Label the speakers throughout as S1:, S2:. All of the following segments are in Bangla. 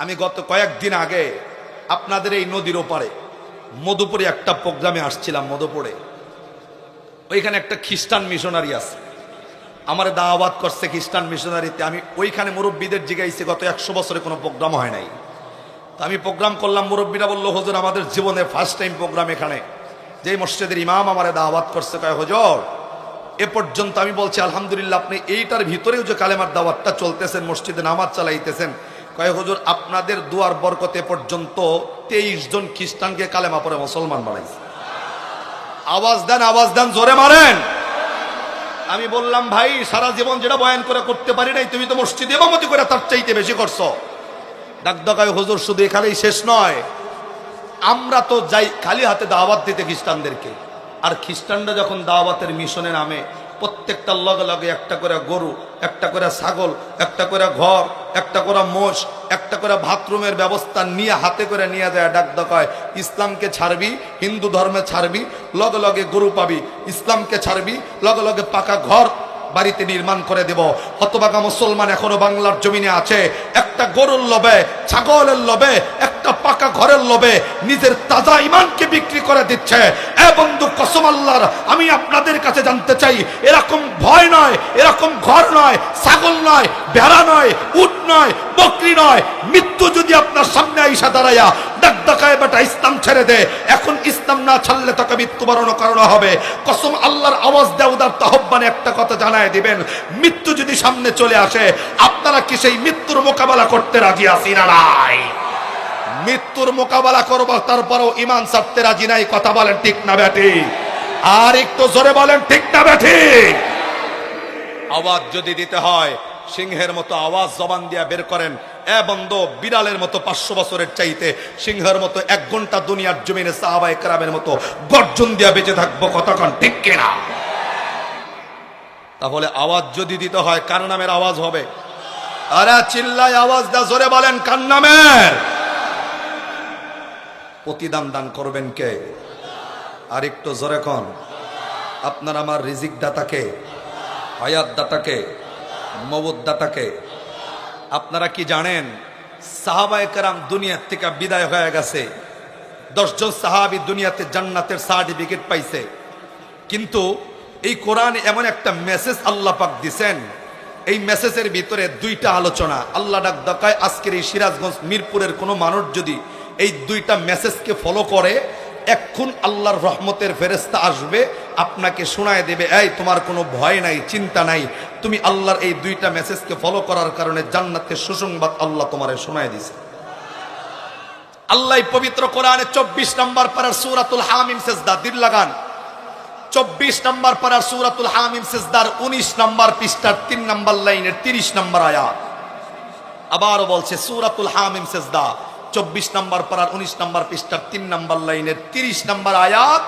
S1: আমি গত কয়েকদিন আগে আপনাদের এই নদীর ওপারে, মধুপুরে একটা প্রোগ্রামে আসছিলাম মধুপুরে। ওইখানে একটা খ্রিস্টান মিশনারি আছে। আমার দাওয়াত করছে খ্রিস্টান মিশনারিতে। আমি ওইখানে মুরব্বীদের জিগাইছি, গত একশো বছরে কোনো প্রোগ্রাম হয় নাই। তো আমি প্রোগ্রাম করলাম, মুরব্বীরা বলল, হুজুর, আমাদের জীবনে ফার্স্ট টাইম প্রোগ্রাম এখানে। যেই মসজিদের ইমাম আমারে দাওয়াত করছে, কয়, হজর, এ পর্যন্ত আমি বলছি, আলহামদুলিল্লাহ, আপনি এইটার ভিতরেও যে কালেমার দাওয়াতটা চলতেছেন, মসজিদে নামাজ চালাইতেছেন কয়, হুজুর, আপনাদের দুয়ার বরকতে পর্যন্ত তেইশ জন খ্রিস্টানকে কালেমা পরে মুসলমান বানাইছে। আওয়াজ দেন আওয়াজ দেন, জোরে মারেন। আমি বললাম, ভাই, সারা জীবন যেটা বয়ান করে করতে পারি নাই, তুমি তো মসজিদে ইমামতি করে তার চাইতে বেশি করছ। ডাকডাকায় হুজুর, শুধু এখানেই শেষ নয়, আমরা তো যাই খালি হাতে দাওয়াত দিতে খ্রিস্টানদেরকে। আর খ্রিস্টানরা যখন দাওয়াতের মিশনে নামে প্রত্যেকটা লগে লগে একটা করে গরু, একটা করে ছাগল, একটা করে ঘর, একটা করে মোষ, একটা করে বাথরুমের ব্যবস্থা নিয়ে হাতে করে নিয়ে যায় ডাক ডাকায়। ইসলামকে ছাড়বি, হিন্দু ধর্মে ছাড়বি, লগে লগে গরু পাবি। ইসলামকে ছাড়বি, লগে লগে পাকা ঘর বাড়িতে নির্মাণ করে দেব। হতবাগা মুসলমান এখনও বাংলার জমিনে আছে। একটা গরুর লোভে, ছাগলের লোভে একটা পাকা ঘরের লোভে নিজের তাজা ইমানকে বিক্রি করে দিচ্ছে। এ বন্ধু, কসম আল্লাহর, আমি আপনাদের কাছে জানতে চাই, এরকম ভয় নয়, এরকম ঘর নয়, ছাগল নয়, ভেড়া নয়, উট নয়, বকরি নয়। মৃত্যু যদি আপনার সামনে আইসা দাঁড়াইয়া ডাক ডাকায় বেটা ইসলাম ছেড়ে দে। এখন ইসলাম না ছাড়লে তাকে মৃত্যুবরণ করানো হবে। কসম আল্লাহর আওয়াজ দেওদার তাহব্বানে একটা কথা জানায় দিবেন, মৃত্যু যদি সামনে চলে আসে, আপনারা কি সেই মৃত্যুর মোকাবেলা করতে রাজি আছি না নাই? মৃত্যুর মোকাবেলা করব, তারপরও ইমান ছাড়তে রাজি নাই, কথা বলেন ঠিক না ব্যাটি? আর একটু জোরে বলেন ঠিক না ব্যাটি? আওয়াজ যদি দিতে হয়, সিংহের মতো আওয়াজ জবান দিয়া বের করেন। এ বন্ধ, বিড়ালের মতো পাঁচশো বছরের চাইতে সিংহের মতো এক ঘণ্টা দুনিয়ার জমিনে সাহাবাই কেরামের মতো গর্জন দিয়া বেঁচে থাকব কতক্ষণ ঠিক কিনা? তাহলে আওয়াজ যদি দিতে হয়, কার নামের আওয়াজ হবে? আরে চিল্লায় আওয়াজ দা জোরে বলেন, কার নামের? প্রতিদান দান করবেন কে? আর একটু জোরে কন। আপনার আমার রিজিক দাতাকে, হায়াত দাতাকে মবুদ দাতাকে, আপনারা কি জানেন, সাহাবায়ে কেরাম দুনিয়ার থেকে বিদায় হয়ে গেছে। দশজন সাহাবি দুনিয়াতে জান্নাতের সার্টিফিকেট পাইছে। কিন্তু এই কোরআন এমন একটা মেসেজ আল্লাহ পাক দিছেন। এই মেসেজের ভিতরে দুইটা আলোচনা। আল্লাহ ডাক ডাকায় আজকের এই সিরাজগঞ্জ মিরপুরের কোনো মানুষ যদি এই দুইটা মেসেজকে ফলো করে এক্ষুন আল্লাহর রহমতের ফেরেস্তা আসবে, আপনাকে শোনায় দেবে, এই, তোমার কোনো ভয় নাই, চিন্তা নাই, তুমি আল্লাহর এই দুইটা মেসেজকে ফলো করার কারণে জান্নাতের সুসংবাদ আল্লাহ তোমারে শোনায় দিছে। আল্লাহ পবিত্র কোরআনে চব্বিশ নম্বর পারার সুরাতুল হামিম সেজদা, দিল লাগান। চব্বিশ নম্বর পারার সুরাতুল হামিম সেজদার উনিশ নম্বর পৃষ্ঠার তিন নম্বর লাইনের তিরিশ নম্বর আয়াত। আবারও বলছে সুরাতুল হামিম সেজদা চব্বিশ নম্বর পারার উনিশ নম্বর পৃষ্ঠার তিন নম্বর লাইনের তিরিশ নম্বর আয়াত।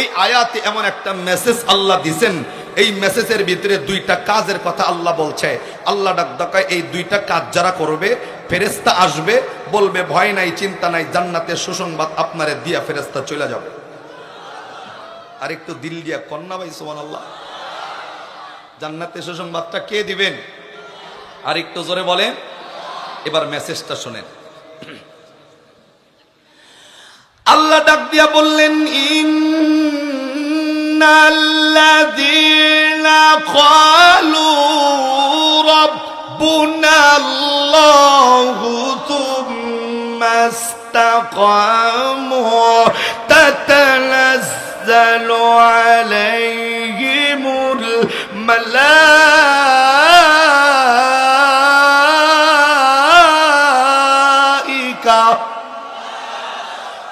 S1: এই আয়াতে এমন একটা মেসেজ আল্লাহ দিছেন। এই মেসেজের ভিতরে দুইটা কাজের কথা আল্লাহ বলছে। আল্লাহ ডাক ডাকায় এই দুইটা কাজ যারা করবে ফেরেস্তা আসবে, বলবে, ভয় নাই, চিন্তা নাই, জান্নাতের সুসংবাদ আপনারে দিয়া ফেরেস্তা চলে যাবে। আর একটু দিল দিয়া কন্যা ভাই সোমান আল্লাহ জান্নাতের সুসংবাদটা কে দিবেন? আর একটু জোরে বলেন। এবার মেসেজটা শোনেন। আল্লাহ ডাক দিয়া বললেন ইন্নাল্লাযীনা ক্বালু রাব্বুনা আল্লাহু থুম্মা ইসতাকামু তাতানাজ্জালু আলাইহিমুল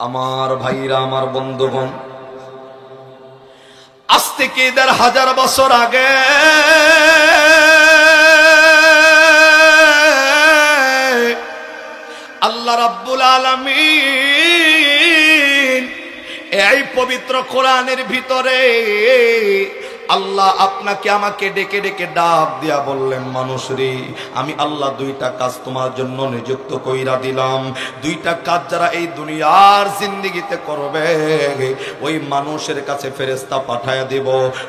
S1: আমার ভাইরা, আমার বন্ধুগণ, আজ থেকে দেড় হাজার বছর আগে আল্লাহ রাব্বুল আলমী এই পবিত্র কোরআনের ভিতরে আল্লাহ আপনাকে আমাকে ডেকে ডেকে ডাক দিয়া বললেন, মানুষ রে, আমি আল্লাহ দুইটা কাজ তোমার জন্য নিযুক্ত কইরা দিলাম। দুইটা কাজ যারা এই দুনিয়ার জিন্দিগিতে করবে, ওই মানুষের কাছে ফেরেস্তা পাঠায় দিব।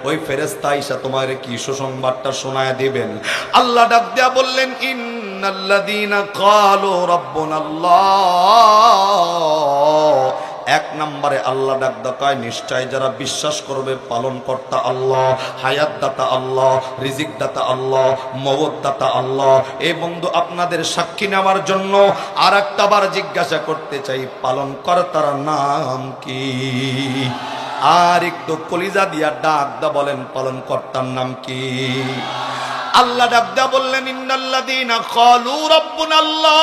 S1: ওই ফেরেস্তা ইসা তোমার কি সুসংবাদটা শোনায় দিবেন? আল্লাহ ডাক দিয়া বললেন, ইন্নাল্লাযীনা ক্বালু রাব্বুনাল্লাহ এক নম্বরে আল্লাহ ডাক ডাকায়, নিশ্চয় যারা বিশ্বাস করবে পালন কর্তা আল্লাহ হায়াত দাতা আল্লাহ রিজিক দাতা আল্লাহ মবত দাতা আল্লাহ। এই বন্ধু, আপনাদের সাক্ষী নেওয়ার জন্য আর একটাবার জিজ্ঞাসা করতে চাই পালন কর্তার নাম কি? আর একটু কলিজা দিয়া ডাক দা বলেন পালন কর্তার নাম কি? আল্লাহ ডাকদা বললেন ইন্নাল্লাযীনা ক্বালু রাব্বুনাল্লাহ।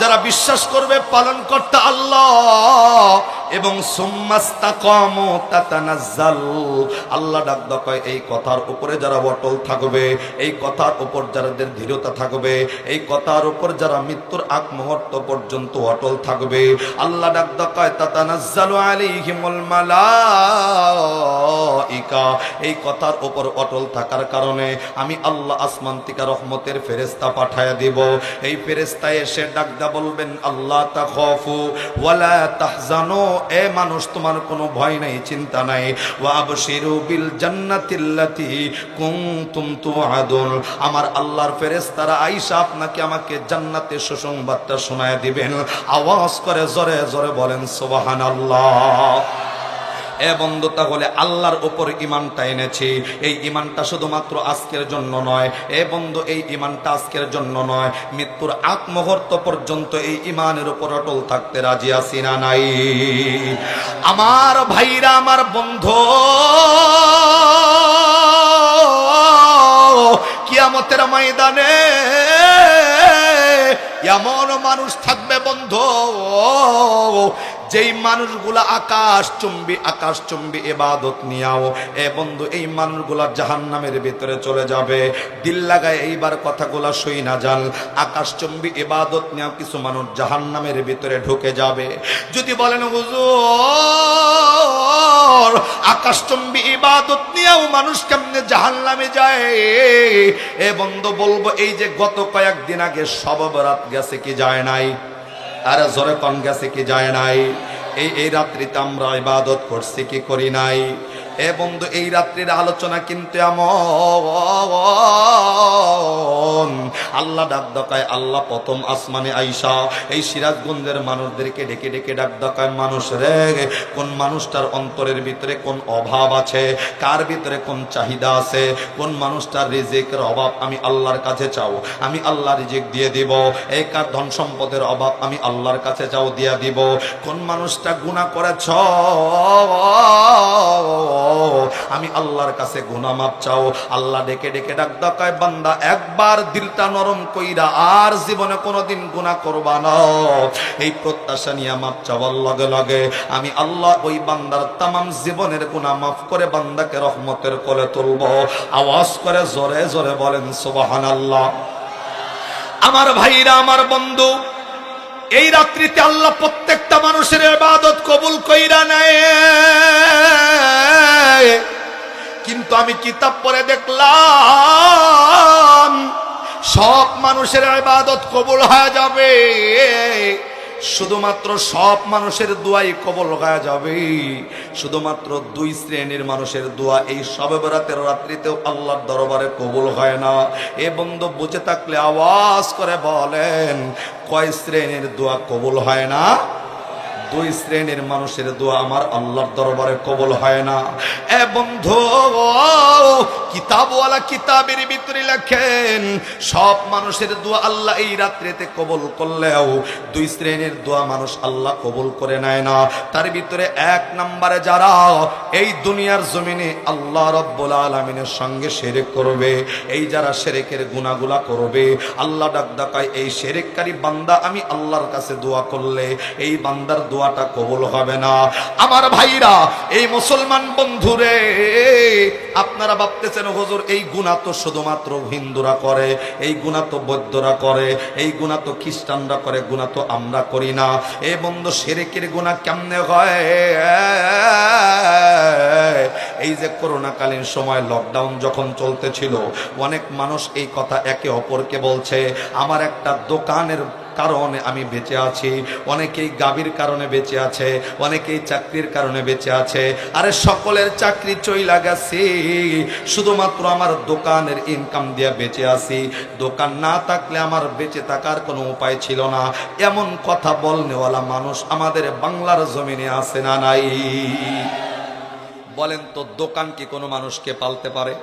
S1: যারা বিশ্বাস করবে পালন করতে আল্লাহ। এবং আল্লাহ ডাকদা কয় এই কথার উপরে যারা অটল থাকবে, এই কথার উপর যাদের দৃঢ়তা থাকবে, এই কথার উপর যারা মৃত্যুর আগ মুহূর্ত পর্যন্ত অটল থাকবে, আল্লাহ ডাক কয় তাতানাজ্জালু আলাইহিমুল মালাইকা। এই কথার উপর অটল থাকার কারণে আমি আল্লাহ আসমান রহমতের ফেরেস্তা পাঠায়া দিব। এই ফেরেস্তা এসে ডাকদা বলবেন, আল্লাহ তাখফু ওয়ালা তাহজানু এ মানুষ তোমার কোনো ভয় নাই, চিন্তা নাই। ওয়াবশিরু বিল জান্নাতিল্লাতি কুনতুম তুআদুন আমার আল্লাহর ফেরেশতারা আয়েশা আপনাকে আমাকে জান্নাতের সুসংবাদটা শোনায় দিবেন। আওয়াজ করে জোরে জোরে বলেন, সুবহানাল্লাহ। এ বন্ধু, তাহলে আল্লাহর ওপর ইমানটা এনেছি। এই ইমানটা শুধুমাত্র আজকের জন্য নয়। এ বন্ধু, এই ইমানটা আজকের জন্য নয়। মৃত্যুর আগ মুহূর্ত পর্যন্ত এই ইমানের উপর অটল থাকতে রাজি আছি না নাই। আমার ভাইরা, আমার বন্ধু, কিয়ামতের ময়দানে এমন মানুষ থাকবে বন্ধু যেই মানুষগুলা আকাশ চুম্বি আকাশ চুম্বি এবাদত নিয়াও, এ বন্ধু, এই মানুষগুলা জাহান নামের ভিতরে চলে যাবে। দিল লাগায় এইবার কথাগুলা সই না যান। আকাশ চুম্বি এবাদত নিয়াও কিছু মানুষ জাহান নামের ভিতরে ঢুকে যাবে। যদি বলেন, হুজুর, আকাশ চুম্বি ইবাদত নিয়েও মানুষ কেমনে জাহান নামে যায়? এ বন্ধু, বলব, এই যে গত কয়েকদিন আগে সব রাত গেছে কি যায় নাই? আরে জোরে কন গেছে কি যায় নাই? এই এই রাত্রিতে আমরা ইবাদত করছি, কি করি নাই? এ বন্ধু, এই রাত্রির আলোচনা কিন্তু এমন। আল্লাহ ডাক ডাকায় আল্লাহ প্রথম আসমানে আইসা। এই সিরাজগঞ্জের মানুষদেরকে ডেকে ডেকে ডাক ডাকায় মানুষ রে, কোন মানুষটার অন্তরের ভিতরে কোন অভাব আছে? কার ভিতরে কোন চাহিদা আছে? কোন মানুষটার রিজিকের অভাব আমি আল্লাহর কাছে চাও? আমি আল্লাহ রিজিক দিয়ে দিব। এই কার ধন সম্পদের অভাব আমি আল্লাহর কাছে চাও, দিয়ে দিব। কোন মানুষটা গুণা করেছ? আমি আল্লাহর কাছে গুনাহ মাপ চাও। আল্লাহ ডেকে ডেকে ডাক ডাকায়, বান্দা একবার দিলটা নরম কইরা আর জীবনে কোনোদিন গুনাহ করবা না। এই প্রত্যাশা নিয়ে মাপ চাওয়ার লগে লগে আমি আল্লাহ ওই বান্দার তামাম জীবনের গুনাহ মাফ করে বান্দাকে রহমতের কোলে তুলব। আওয়াজ করে জোরে জোরে বলেন, সুবহানাল্লাহ। আমার ভাইরা, আমার বন্ধু, এই রাত্রিতে আল্লাহ প্রত্যেকটা মানুষের ইবাদত কবুল কইরা নেয়। কিন্তু আমি কিতাব পরে দেখলাম, সব মানুষের ইবাদত কবুল হয়ে যাবে। শুধুমাত্র সব মানুষের দোয়াই কবল হয়ে যাবে। শুধুমাত্র দুই শ্রেণির মানুষের দোয়া এই সবে বেড়াতের রাত্রিতেও আল্লাহর দরবারে কবল হয় না। এ বন্ধু, বুঝে থাকলে আওয়াজ করে বলেন, কয় শ্রেণির দোয়া কবল হয় না? দুই শ্রেণির মানুষের দোয়া আমার আল্লাহর দরবারে কবল হয় না। এ বন্ধু, কিতাবওয়ালা কিতাবের ভিতরে লেখেন, সব মানুষের দোয়া আল্লাহ এই রাত্রিতে কবল করলেও দুই শ্রেণির দোয়া মানুষ আল্লাহ কবল করে নেয় না। তার ভিতরে এক নম্বরে যারা এই দুনিয়ার জমিনে আল্লাহ রব্বুল আলমিনের সঙ্গে সেরেক করবে, এই যারা সেরেকের গুণাগুলা করবে, আল্লাহ ডাক ডাকায় এই সেরেককারী বান্দা আমি আল্লাহর কাছে দোয়া করলে, এই বান্দার দোয়া দোয়াটা কবুল হবে না। আমার ভাইরা, এই মুসলমান বন্ধুরে, আপনারা ভাবতেছেন, হুজুর, এই গুণা তো শুধুমাত্র হিন্দুরা করে, এই গুণা তো বৌদ্ধরা করে, এই গুণা তো খ্রিস্টানরা করে, গুণা তো আমরা করি না। এ বন্ধু সেরেকের গুণা কেমনে হয়? এই যে করোনাকালীন সময় লকডাউন যখন চলতেছিল, অনেক মানুষ এই কথা একে অপরকে বলছে, আমার একটা দোকানের কারণে আমি বেঁচে আছি। অনেকেই গাবির কারণে বেঁচে আছে, অনেকেই চাকরির কারণে বেঁচে আছে। আরে সকলের চাকরি চইলা গেছে। শুধুমাত্র আমার দোকানের ইনকাম দিয়ে বেঁচে আছি। দোকান না থাকলে আমার বেঁচে থাকার কোনো উপায় ছিল না। এমন কথা বলনেওয়ালা মানুষ আমাদের বাংলার জমিনে আছে না নাই? বলেন তো, দোকান কি কোনো মানুষকে পালতে পারে?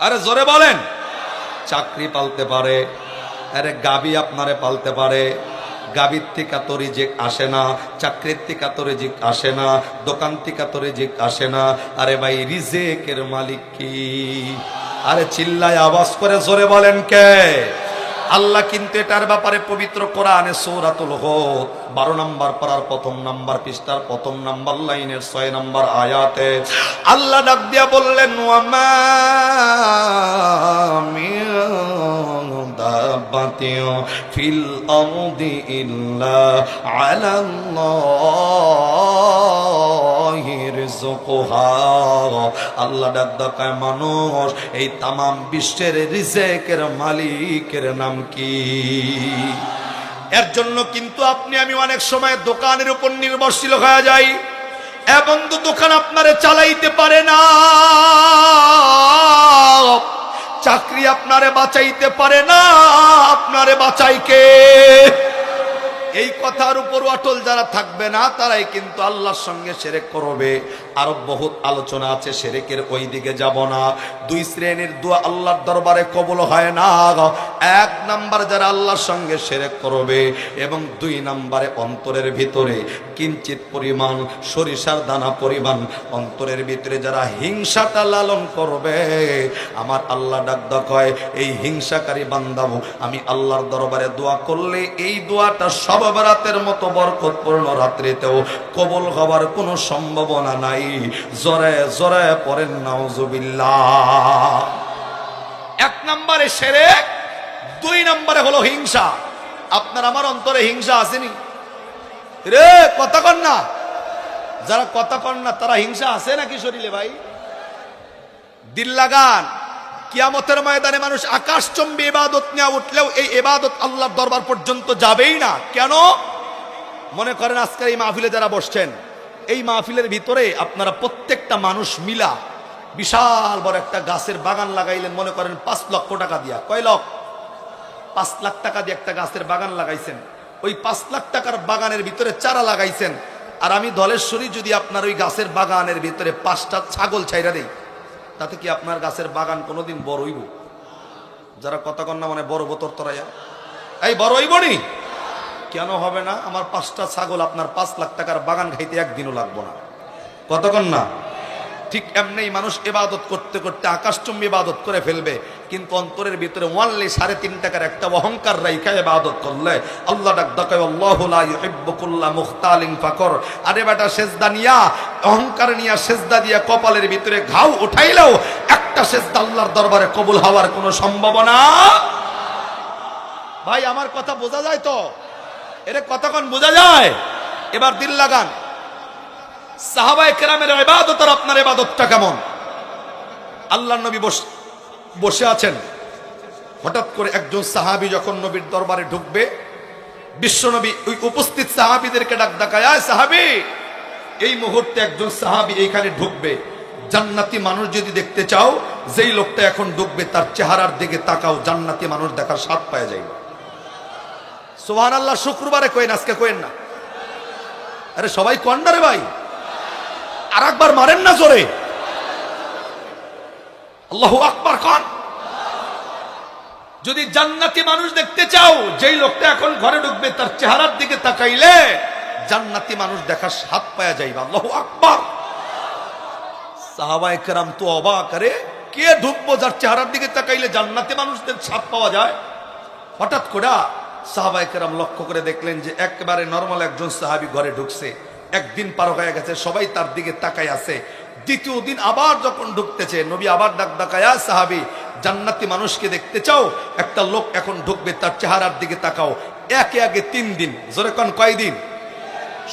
S1: আরে জোরে বলেন। চাকরি পালতে পারে। আরে গাবি আপনারে পালতে পারে। গাবির থেকে তো রিজিক আসে না, চাকরির থেকে তো রিজিক আসে না, দোকান থেকে তো রিজিক আসে না। আরে ভাই, রিজেকের মালিক কি? আরে চিল্লায় আওয়াজ করে জোরে বলেন কে? আল্লাহ কিন্তু এটার ব্যাপারে পবিত্র কোরআনে সৌরাতুল হোদ, বারো নাম্বার পাড়ার প্রথম নাম্বার পৃষ্ঠার প্রথম নাম্বার লাইনের ছয় নাম্বার আয়াতে আল্লাহ ডাক দিয়া বললেন আল্লাহ মানুষ, এই তামাম বিশ্বের রিজেকের মালিকের নাম কি? এর জন্য কিন্তু আপনি, আমি অনেক সময় দোকানের উপর নির্ভরশীল হয়ে যাই এবং দোকান আপনারে চালাইতে পারে না। চাকরি আপনারে বাঁচাইতে পারে না। আপনারে বাঁচাই কে? এই কথার উপর অটল যারা থাকবে না, তারাই কিন্তু আল্লাহর সঙ্গে সেরেক করবে। আরও বহুত আলোচনা আছে, সেরেকের ওই দিকে যাব না। দুই শ্রেণির দোয়া আল্লাহর দরবারে কবল হয় না এক নাম্বার যারা আল্লাহর সঙ্গে সেরেক করবে এবং দুই নাম্বারে অন্তরের ভিতরে কিঞ্চিত পরিমাণ সরিষার দানা পরিমাণ, অন্তরের ভিতরে যারা হিংসাটা লালন করবে, আমার আল্লাহ ডাক কয় এই হিংসাকারী বান্দাবো, আমি আল্লাহর দরবারে দোয়া করলে এই দোয়াটা সব রাতের মতো বরকতপূর্ণ রাত্রিতেও কবল হবার কোনো সম্ভাবনা নাই। জরে জরে পড়েন, নাউজুবিল্লাহ। এক নম্বরে সেরে, দুই নম্বরে হলো হিংসা। আপনার আমার অন্তরে হিংসা আসেনি? রে, কথা কন না। যারা কথা কন না, তারা হিংসা আছে নাকি শরীরে ভাই? দিল লাগান। কিয়ামতের ময়দানে মানুষ আকাশচম্বী এবাদত নিয়ে উঠলেও এই এবাদত আল্লাহর দরবার পর্যন্ত যাবেই না। কেন? মনে করেন আজকের এই মাহফিলে যারা বসছেন, এই মাহফিলের ভিতরে আপনারা প্রত্যেকটা মানুষ মিলা বিশাল বড় একটা গাছের বাগান লাগাইলেন, মনে করেন পাঁচ লক্ষ টাকা দিয়া। কয় লক্ষ? পাঁচ লাখ টাকা দিয়ে একটা গাছের বাগান লাগাইছেন। ওই পাঁচ লাখ টাকার বাগানের ভিতরে চারা লাগাইছেন। আর আমি দলেশ্বরী যদি আপনার ওই গাছের বাগানের ভিতরে পাঁচটা ছাগল ছাইরা দেই তাতে কি আপনার গাছের বাগান কোনোদিন বড় হইব? যারা কথা কন্যা মানে বড় বোতর তরাইয়া। এই, বড় হইব নি? কেন হবে না? আমার পাঁচটা ছাগল আপনার পাঁচ লাখ টাকার বাগান খাইতে একদিনও লাগবো না। কতক্ষণ না। ঠিক এমনি মানুষ ইবাদত করতে করতে আকাশচম্বী ইবাদত করে ফেলবে, কিন্তু অন্তরের ভিতরে ওয়ানলি সাড়ে তিন টাকার একটা অহংকার রাইখা ইবাদত করলে আল্লাহ ডাক ডাকায়, আল্লাহু লা ইউহিব্বু ফাকর। আরে বেটা সেজদা নিয়া, অহংকার নিয়া সেজদা দিয়া কপালের ভিতরে ঘাও উঠাইলেও একটা সেজদা আল্লাহর দরবারে কবুল হওয়ার কোনো সম্ভাবনা? ভাই, আমার কথা বোঝা যায় তো? এরে কতক্ষণ বোঝা যায়? এবার দিল লাগান। সাহাবায় কেরামের ইবাদত আর আপনার ইবাদতটা কেমন? আল্লাহ নবী বস- বসে আছেন। হঠাৎ করে একজন সাহাবি যখন নবীর দরবারে ঢুকবে বিশ্বনবী ওই উপস্থিত সাহাবীদেরকে ডাক ডাকায়, "আয় সাহাবী! এই মুহূর্তে একজন সাহাবী এইখানে ঢুকবে। জান্নাতি মানুষ যদি দেখতে চাও, যেই লোকটা এখন ঢুকবে তার চেহারার দিকে তাকাও, জান্নাতি মানুষ দেখার স্বাদ পাওয়া যাইবে সোহান আল্লাহ শুক্রবারে কইন, আজকে কইন না। আরে সবাই কন্ডারে ভাই? আর একবার মারেন না জোরে। আল্লাহ আকবার খান যদি জান্নাতি মানুষ দেখতে চাও, যেই লোকটা এখন ঘরে ঢুকবে, তার চেহারার দিকে তাকাইলে জান্নাতি মানুষ দেখার স্বাদ পাওয়া যাইবে আল্লাহ আকবার। সাহাবায়ে কেরাম তো অবাক করে কে ঢুকবো যার চেহারার দিকে তাকাইলে জান্নাতি মানুষদের স্বাদ পাওয়া যায়? হঠাৎ করে সাহাবাইকেরাম লক্ষ্য করে দেখলেন যে একেবারে নর্মাল একজন সাহাবি ঘরে ঢুকছে। একদিন পার হয়ে গেছে, সবাই তার দিকে তাকায় আছে। দ্বিতীয় দিন আবার যখন ঢুকতেছে, নবী আবার ডাক ডাকায়া সাহাবি, জান্নাতি মানুষকে দেখতে চাও? একটা লোক এখন ঢুকবে, তার চেহারার দিকে তাকাও। একে আগে তিন দিন। জোরে কন কয়দিন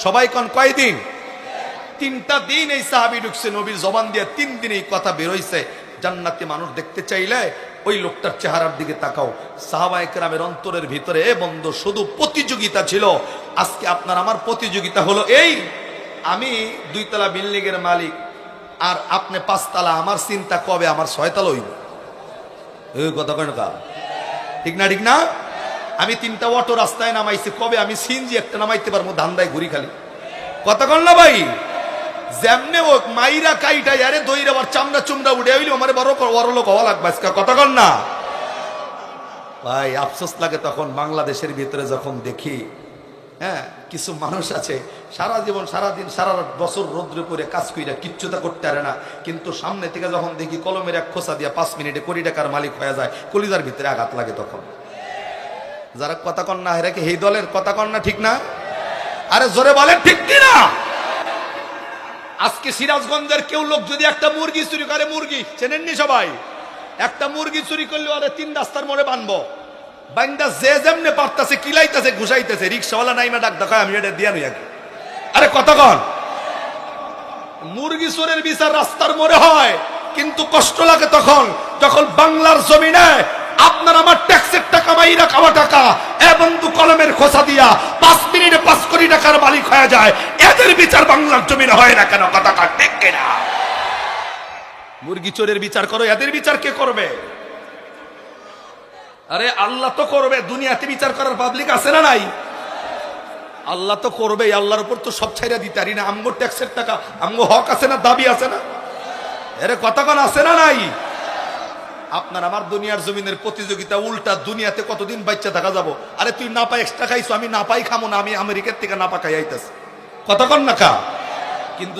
S1: সবাই কন কয়দিন তিনটা দিন এই সাহাবি ঢুকছে, নবীর জবান দিয়ে তিন দিন এই কথা বেরোইছে জান্নাতি মানুষ দেখতে চাইলে ওই লোকটার চেহারার দিকে তাকাও। সাহাবাইকেরামের অন্তরের ভিতরে বন্ধ, শুধু প্রতিযোগিতা ছিল। আজকে আপনার আমার প্রতিযোগিতা হলো এই। আমি দুইতলা বিল্ডিং এর মালিক, আর আপনি পাঁচতলা। আমার চিন্তা কবে? আমার ছয়তলা হইব। এই কথা কেন কা? ঠিক না ঠিক না? আমি তিনটা অটো রাস্তায় নামাইছি। কবে? আমি সিনজি একটা নামাইতে পারব ধান্দায় ঘুরি খালি। কথা কন না ভাই? যেমনে হোক, মাইরা কাইটা আরে দইরা আবার চামড়া চুমড়া উড়ে হইলে আমার বড় বড় লোক হওয়া লাগবে আজকে। কথা কন না? ভাই, আফসোস লাগে তখন বাংলাদেশের ভিতরে যখন দেখি হ্যাঁ কিছু মানুষ আছে, সারা জীবন, সারা দিন, সারা বছর রৌদ্রে পরে কাজ কইরা কিচ্ছুতা করতে পারে না। কিন্তু সামনে থেকে যখন দেখি কলমের এক খোসা দিয়া পাঁচ মিনিটে কোটি টাকার মালিক হয়ে যায়, কলিজার ভিতরে আঘাত লাগে তখন। যারা কথা কন না হেরাকে এই দলের কথা কন না ঠিক না? আরে জোরে বলেন, ঠিক কি না আজকে সিরাজগঞ্জের কেউ লোক যদি একটা মুরগি চুরি করে, মুরগি, চেনেননি সবাই? একটা মুরগি চুরি করলে ওরে তিন রাস্তার মোড়ে বানবো। বান্দা যে যেমনে পারতাছে, কিলাইতেছে, ঘুষাইতেছে, রিক্সাওয়ালা নাইমা ডাক দেখায়, আমি এটা দিয়া নই আগে আরে কতক্ষণ মুরগি চোরের বিচার রাস্তার মোড়ে হয়, কিন্তু কষ্ট লাগে তখন। যখন বাংলার জমিনে আপনার আমার ট্যাক্সের টাকা, মাইরা খাওয়া টাকা, এ বন্ধু কলমের খোসা দিয়া পাঁচ মিনিটে পাঁচ কোটি টাকার মালিক হয়ে যায়, এদের বিচার বাংলার জমিনে হয় না কেন? কথা কার ঠিক কিনা? মুরগি চোরের বিচার করো, এদের বিচার কে করবে? আরে, আল্লাহ তো করবে, দুনিয়াতে বিচার করার পাবলিক আছে না নাই? আল্লাহ তো করবে আল্লাহর উপর তো সব ছাইরা দিতে পারি না। আমগো ট্যাক্সের টাকা, আমগো হক আছে না, দাবি আছে না? এরে কতক্ষণ আছে না নাই? আপনার আমার দুনিয়ার জমিনের প্রতিযোগিতা উল্টা দুনিয়াতে কতদিন বাচ্চা থাকা যাব? আরে, তুই না পাই এক্সট্রা খাইছো, আমি না পাই খামো না, আমি আমেরিকার থেকে না পা খাই আইতেছি। কতক্ষণ না খা কিন্তু